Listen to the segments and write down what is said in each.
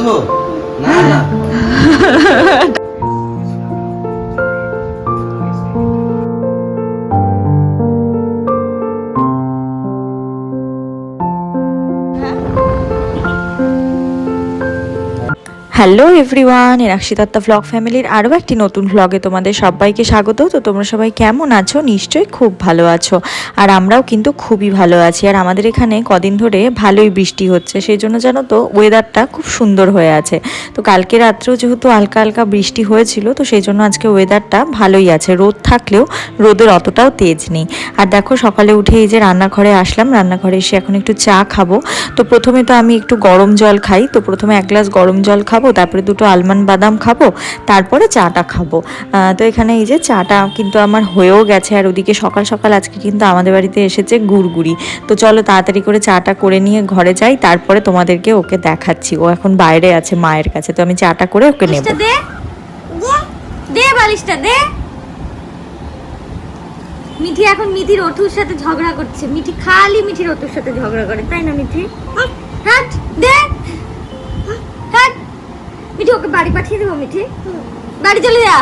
দেবো না না। Hello everyone Enakshi Datta vlog ফ্যামিলির আরও একটি নতুন ভ্লগে তোমাদের সবাইকে স্বাগত। তো তোমরা সবাই কেমন আছো? নিশ্চয়ই খুব ভালো আছো। আর আমরাও কিন্তু খুবই ভালো আছি। আর আমাদের এখানে কদিন ধরে ভালোই বৃষ্টি হচ্ছে। সেই জন্য জানো তো ওয়েদারটা খুব সুন্দর হয়ে আছে। তো কালকে রাত্রেও যেহেতু হালকা হালকা বৃষ্টি হয়েছিল, তো সেই জন্য আজকে ওয়েদারটা ভালোই আছে। রোদ থাকলেও রোদের অতটাও তেজ নেই। আর দেখো, সকালে উঠে এই যে রান্নাঘরে আসলাম। রান্নাঘরে এসে এখন একটু চা খাব। তো প্রথমে তো আমি একটু গরম জল খাই। তো প্রথমে এক গ্লাস গরম জল খাব। তারপরে দুটো আলমন্ড বাদাম খাব, তারপরে চাটা খাব। তো এখানে এই যে চাটা কিন্তু আমার হয়েও গেছে, আর ওদিকে সকাল সকাল আজকে কিন্তু আমাদের বাড়িতে এসেছে গুড়গুড়ি। তো চলো তাড়াতাড়ি করে চাটা করে নিয়ে ঘরে যাই, তারপরে তোমাদেরকে ওকে দেখাচ্ছি। ও এখন বাইরে আছে মায়ের কাছে, তো আমি চাটা করে ওকে নেব। দে দে মিঠি এখন মিঠির ওঠুর সাথে ঝগড়া করছে। মিঠি খালি মিঠির ওঠুর সাথে ঝগড়া করে, তাই না মিঠি? হাট, দে। মিঠি ওকে বাড়ি পাঠিয়ে দেবো মিঠি। বাড়ি চলে যা।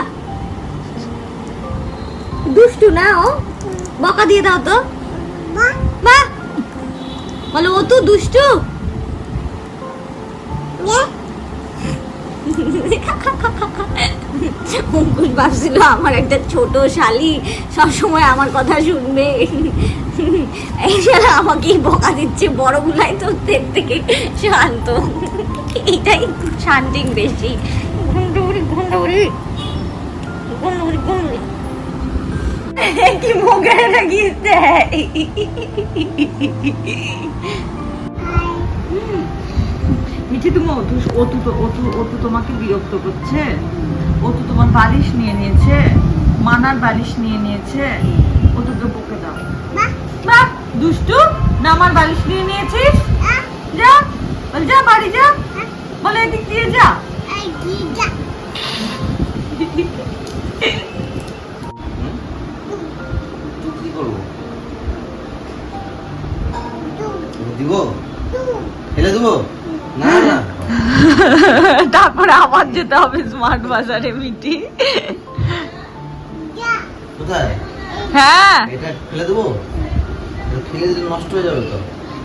দুষ্টু না ও। বকা দিয়ে দাও তো। বাহ বলো ও তো দুষ্টু। অঙ্কুশ ভাবছিল আমার একটা ছোট শালি সবসময় আমার কথা শুনবে। এই শালা আমাকেই বকা দিচ্ছে বড় গুলাই তো থেকে শান্ত। এইটাই একটু শান্তিং বেশি। ঘন্টুরি ঘন্টুরি ঘন্টুরি ঘন্টুরি কি মুখে লাগিয়েছে? মিঠি তুমি অতু অতু তো অতু অতু তোমাকে বিরক্ত করছে। অতু তোমার বালিশ নিয়ে নিয়েছে। মানার বালিশ নিয়ে নিয়েছে। অতু তো বকে দাও। বাহ, দুষ্টু না আমার বালিশ নিয়ে নিয়েছিস? যা যা বাড়ি যা। বলে এদিক দিয়ে যা। কি করব? দিব? ফেলে দেবো? না না। তারপরে আবার যেতে হবে স্মার্ট বাজারে কোথায়? হ্যাঁ। এটা ফেলে দেবো? ফেলে দিলে নষ্ট হয়ে যাবে তো।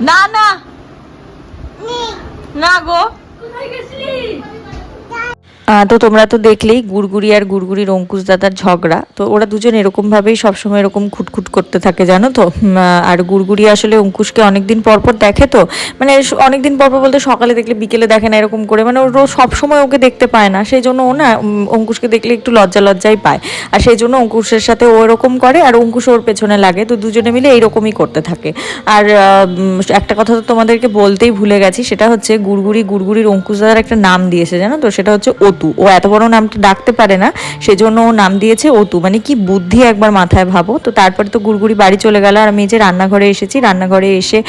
না না। না গো। কোথায় গেছিলি আহ, তো তোমরা তো দেখলেই গুড়গুড়ি আর গুড়গুড়ির অঙ্কুশ দাদার ঝগড়া। তো ওরা দুজন এরকমভাবেই সবসময় এরকম খুটখুট করতে থাকে, জানো তো? আর গুড়গুড়ি আসলে অঙ্কুশকে অনেকদিন পর পর দেখে তো। মানে অনেকদিন পর পর বলতে সকালে দেখলে বিকেলে দেখে না এরকম করে। মানে ও রোজ সবসময় ওকে দেখতে পায় না। সেই জন্য ও না অঙ্কুশকে দেখলে একটু লজ্জা লজ্জাই পায়। আর সেই জন্য অঙ্কুশের সাথে ও এরকম করে আর অঙ্কুশ ওর পেছনে লাগে। তো দুজনে মিলে এইরকমই করতে থাকে। আর একটা কথা তো তোমাদেরকে বলতেই ভুলে গেছি, সেটা হচ্ছে গুড়গুড়ি গুড়গুড়ির অঙ্কুশ দাদার একটা নাম দিয়েছে, জানো তো? সেটা হচ্ছে অতু। ও এত বড় নামটা ডাকতে পারে না, সেজন্য ও নাম দিয়েছে অতু। মানে কি বুদ্ধি একবার মাথায় ভাবো। তো তারপরে তো গুড়গুড়ি বাড়ি চলে গেল আর আমি এই যে রান্নাঘরে এসেছি, রান্নাঘরে এসে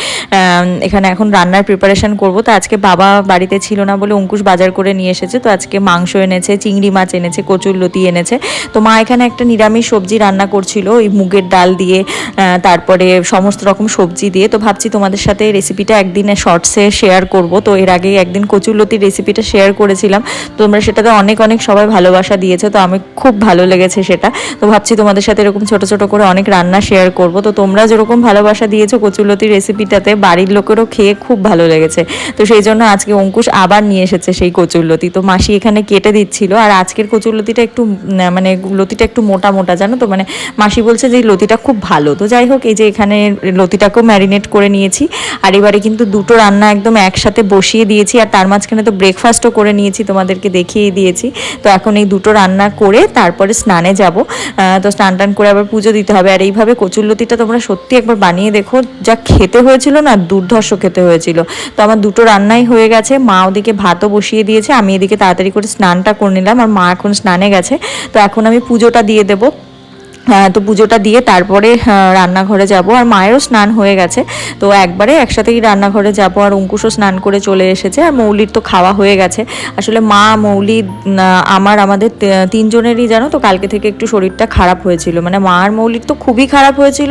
এখানে এখন রান্নার প্রিপারেশন করব। তো আজকে বাবা বাড়িতে ছিল না বলে অঙ্কুশ বাজার করে নিয়ে এসেছে। তো আজকে মাংস এনেছে, চিংড়ি মাছ এনেছে, কচুর লতি এনেছে। তো মা এখানে একটা নিরামিষ সবজি রান্না করছিল, ওই মুগের ডাল দিয়ে তারপরে সমস্ত রকম সবজি দিয়ে। তো ভাবছি তোমাদের সাথে রেসিপিটা একদিনে শর্টসে শেয়ার করব। তো এর আগে একদিন কচুর লতির রেসিপিটা শেয়ার করেছিলাম। তোমরা সেটাতে অনেক অনেক সবাই ভালোবাসা দিয়েছে, তো আমি খুব ভালো লেগেছে সেটা। তো ভাবছি তোমাদের সাথে এরকম ছোট ছোট করে অনেক রান্না শেয়ার করব। তো তোমরা যেরকম ভালোবাসা দিয়েছ কচুরলতির রেসিপিটাতে বাড়ির লোকেরও খেয়ে খুব ভালো লেগেছে। তো সেই জন্য আজকে অঙ্কুশ আবার নিয়ে এসেছে সেই কচুরলতি। তো মাসি এখানে কেটে দিচ্ছিল, আর আজকের কচুরলতিটা একটু মানে লতিটা একটু মোটা মোটা, জানো তো? মানে মাসি বলছে যে লতিটা খুব ভালো। তো যাই হোক, এই যে এখানে লতিটাকেও ম্যারিনেট করে নিয়েছি। আর এবারে কিন্তু দুটো রান্না একদম একসাথে বসিয়ে দিয়েছি, আর তার মাঝখানে তো ব্রেকফাস্টও করে নিয়েছি তোমাদেরকে দেখিয়ে দিয়েছি। তো এখন এই দুটো রান্না করে তারপরে স্নানে যাব। তো স্নান টান করে আবার পুজো দিতে হবে। আর এইভাবে কচুরলতিটা তোমরা সত্যি একবার বানিয়ে দেখো। যা খেতে হয়েছিল না, দুর্ধর্ষ খেতে হয়েছিল। তো আমার দুটো রান্নাই হয়ে গেছে। মা ওদিকে ভাতও বসিয়ে দিয়েছে। আমি এদিকে তাড়াতাড়ি করে স্নানটা করে নিলাম। আর মা এখন স্নানে গেছে। তো এখন আমি পুজোটা দিয়ে দেবো। তো পুজোটা দিয়ে তারপরে আহ, রান্নাঘরে যাব। আর মায়েরও স্নান হয়ে গেছে। তো একবারে একসাথেই রান্নাঘরে যাব আর অঙ্কুশও স্নান করে চলে এসেছে। আর মৌলির তো খাওয়া হয়ে গেছে। আসলে মা মৌলি আমার আমাদের তিনজনেরই জানো তো কালকে থেকে একটু শরীরটা খারাপ হয়েছিল। মানে মা আর মৌলির তো খুবই খারাপ হয়েছিল।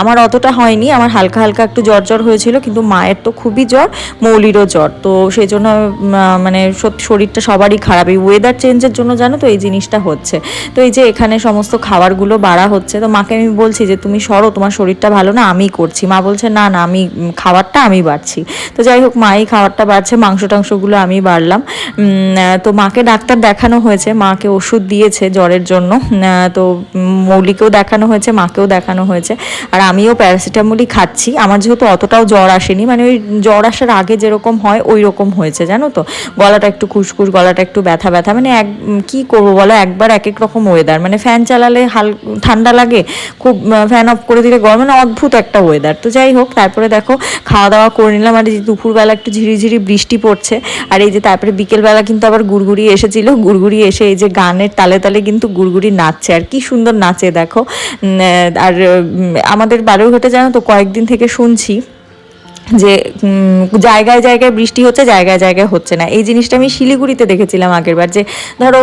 আমার অতটা হয়নি। আমার হালকা হালকা একটু জ্বর জ্বর হয়েছিল। কিন্তু মায়ের তো খুবই জ্বর মৌলিরও জ্বর। তো সেই জন্য মানে সত্যি শরীরটা সবারই খারাপ। এই ওয়েদার চেঞ্জের জন্য জানো তো এই জিনিসটা হচ্ছে। তো এই যে এখানে সমস্ত খাবারগুলো বাড়া হচ্ছে। তো মাকে আমি বলছি যে, তুমি সরো, তোমার শরীরটা ভালো না আমি করছি। মা বলছে, না না, আমি খাবারটা আমি বাড়ছি। তো যাই হোক মাই খাবারটা বাড়ছে মাংস টাংসগুলো আমি বাড়লাম। তো মাকে ডাক্তার দেখানো হয়েছে, মাকে ওষুধ দিয়েছে জ্বরের জন্য। তো মৌলিকেও দেখানো হয়েছে, মাকেও দেখানো হয়েছে। আর আমিও প্যারাসিটামলই খাচ্ছি। আমার যেহেতু অতটাও জ্বর আসেনি মানে ওই জ্বর আসার আগে যেরকম হয় ওই রকম হয়েছে, জানো তো? গলাটা একটু খুসখুস, গলাটা একটু ব্যথা ব্যথা মানে এক কী করব বলো? একবার এক এক রকম ওয়েদার মানে ফ্যান চালালে হাল ঠান্ডা লাগে, খুব ফ্যান অফ করে দিলে গরমে। না, অদ্ভুত একটা ওয়েদার তো যাই হোক, তারপরে দেখো খাওয়া দাওয়া করে নিলাম। আর এই দুপুরবেলা একটু ঝিরিঝিরি বৃষ্টি পড়ছে। আর এই যে তারপরে বিকেলবেলা কিন্তু আবার গুড়গুড়ি এসেছিল। গুড়গুড়ি এসে এই যে গানের তালে তালে কিন্তু গুড়গুড়ি নাচছে। আর কি সুন্দর নাচে, দেখো। আর আমাদের আমাদের বালুরঘাটে জানো তো, কয়েকদিন থেকে শুনছি। যে জায়গায় জায়গায় বৃষ্টি হচ্ছে, জায়গায় জায়গায় হচ্ছে না। এই জিনিসটা আমি শিলিগুড়িতে দেখেছিলাম আগের বার যে, ধরো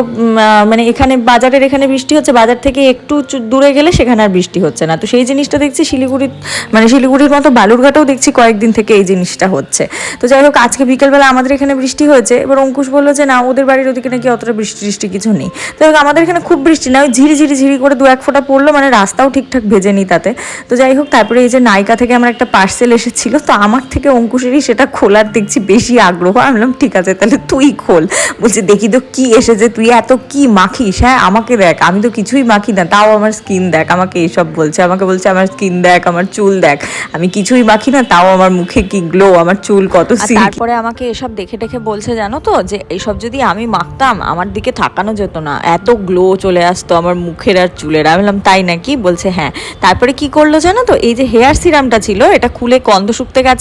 মানে এখানে বাজারের এখানে বৃষ্টি হচ্ছে, বাজার থেকে একটু দূরে গেলে সেখানে আর বৃষ্টি হচ্ছে না। তো সেই জিনিসটা দেখছি শিলিগুড়ি মানে শিলিগুড়ির মতো বালুরঘাটেও দেখছি কয়েকদিন থেকে এই জিনিসটা হচ্ছে। তো যাই হোক, আজকে বিকেলবেলা আমাদের এখানে বৃষ্টি হয়েছে, এবার অঙ্কুশ বলল যে, না, ওদের বাড়ির ওদিকে নাকি অতটা বৃষ্টি টিষ্টি কিছু নেই। তো আমাদের এখানে খুব বৃষ্টি না, ওই ঝিরি ঝিরি ঝিরি করে দু এক ফোঁটা পড়ল মানে রাস্তাও ঠিকঠাক ভেজে নি তাতে। তো যাই হোক, তারপরে এই যে নায়িকা থেকে আমার একটা পার্সেল এসেছিল, তো আমার থেকে অঙ্কুশেরই সেটা খোলার দেখছি বেশি আগ্রহ। আমি বললাম ঠিক আছে তাহলে তুই খোল। বলছে দেখি তো কি এসেছে তুই এত কি মাখিস হ্যাঁ? আমাকে দেখ আমি তো কিছুই মাখি না তাও আমার স্কিন দেখ আমাকে এইসব বলছে আমাকে বলছে আমার স্কিন দেখ আমার চুল দেখ। আমি কিছুই মাখি না তাও আমার মুখে কি গ্লো আমার চুল কত তারপরে আমাকে এসব দেখে দেখে বলছে জানো তো যে এইসব যদি আমি মাখতাম আমার দিকে থাকানো যেত না। এত গ্লো চলে আসতো আমার মুখের আর চুলের। আমি বললাম তাই নাকি? বলছে হ্যাঁ। তারপরে কি করল জানো তো এই যে হেয়ার সিরামটা ছিল এটা খুলে কন্দ শুকতে গেছে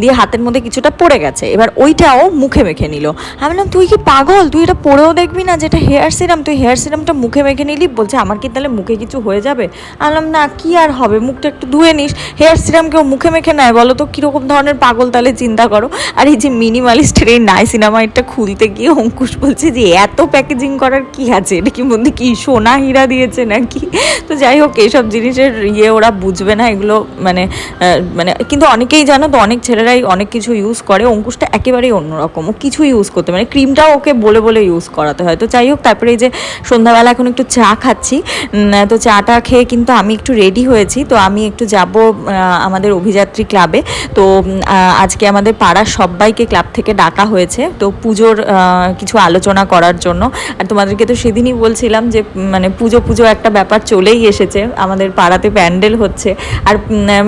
দিয়ে হাতের মধ্যে কিছুটা পড়ে গেছে। এবার ওইটাও মুখে মেখে নিল। আমি বললাম, তুই কি পাগল? তুই এটা পরেও দেখবি না যেটা হেয়ার সিরাম? তুই হেয়ার সিরামটা মুখে মেখে নিলি? বলছে, আমার কি তাহলে মুখে কিছু হয়ে যাবে? আমি বললাম, না, কি আর হবে? মুখটা একটু ধুয়ে নিস। হেয়ার সিরাম কেউ মুখে মেখে নেয়? বলো তো, কীরকম ধরনের পাগল? তাহলে চিন্তা করো। আর এই যে মিনিমালিস্টের এই নাই সিনেমা এটা খুলতে গিয়ে অঙ্কুশ বলছে যে, এত প্যাকেজিং করার কি আছে? এটা কি মধ্যে কি সোনা হীরা দিয়েছে নাকি? তো যাই হোক এইসব জিনিসের ইয়ে ওরা বুঝবে না। এগুলো মানে মানে কিন্তু অনেকেই জানো অনেক ছেলেরাই অনেক কিছু ইউজ করে, অঙ্কুশটা একেবারেই অন্যরকম। ও কিছু ইউজ করতে মানে ক্রিমটাও ওকে বলে বলে ইউজ করাতে হয়। তো যাই হোক, তারপরে এই যে সন্ধ্যাবেলা এখন একটু চা খাচ্ছি। তো চাটা খেয়ে কিন্তু আমি একটু রেডি হয়েছি। তো আমি একটু যাব আমাদের অভিযাত্রী ক্লাবে তো আজকে আমাদের পাড়ার সবাইকে ক্লাব থেকে ডাকা হয়েছে। তো পুজোর কিছু আলোচনা করার জন্য। আর তোমাদেরকে তো সেদিনই বলছিলাম যে মানে পুজো পুজো একটা ব্যাপার চলেই এসেছে। আমাদের পাড়াতে প্যান্ডেল হচ্ছে। আর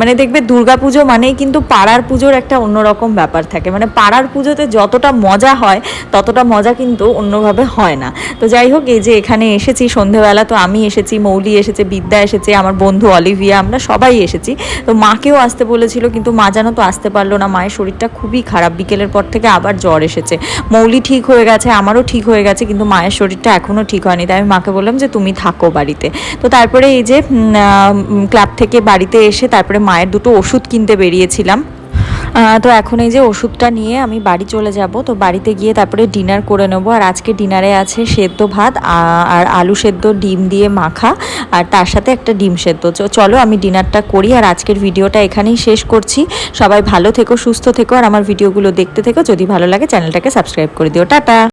মানে দেখবে দুর্গা পুজো মানেই কিন্তু পাড়ার পুজোর একটা অন্যরকম ব্যাপার থাকে। মানে পাড়ার পুজোতে যতটা মজা হয়, ততটা মজা কিন্তু অন্যভাবে হয় না। তো যাই হোক, এই যে এখানে এসেছি, সন্ধেবেলা তো আমি এসেছি, মৌলি এসেছে, বিদ্যা এসেছে, আমার বন্ধু অলিভিয়া, আমরা সবাই এসেছি। তো মাকেও আসতে বলেছিল, কিন্তু মা যেন তো আসতে পারল না, মায়ের শরীরটা খুবই খারাপ। বিকেলের পর থেকে আবার জ্বর এসেছে। মৌলি ঠিক হয়ে গেছে, আমারও ঠিক হয়ে গেছে, কিন্তু মায়ের শরীরটা এখনও ঠিক হয়নি। তাই আমি মাকে বললাম যে, তুমি থাকো বাড়িতে। তো তারপরে এই যে ক্লাব থেকে বাড়িতে এসে তারপরে মায়ের দুটো ওষুধ কিনতে বেরিয়েছিলাম। তো এখন এই যে ওষুধটা নিয়ে আমি বাড়ি চলে যাব, তো বাড়িতে গিয়ে তারপরে ডিনার করে নেব। আর আজকে ডিনারে আছে সেদ্ধ ভাত আর আলু সেদ্ধ, ডিম দিয়ে মাখা, আর তার সাথে একটা ডিম সেদ্ধ। চলো আমি ডিনারটা করি, আর আজকের ভিডিওটা এখানেই শেষ করছি। সবাই ভালো থেকো, সুস্থ থেকো, আর আমার ভিডিওগুলো দেখতে থেকো। যদি ভালো লাগে, চ্যানেলটাকে সাবস্ক্রাইব করে দিও। টাটা!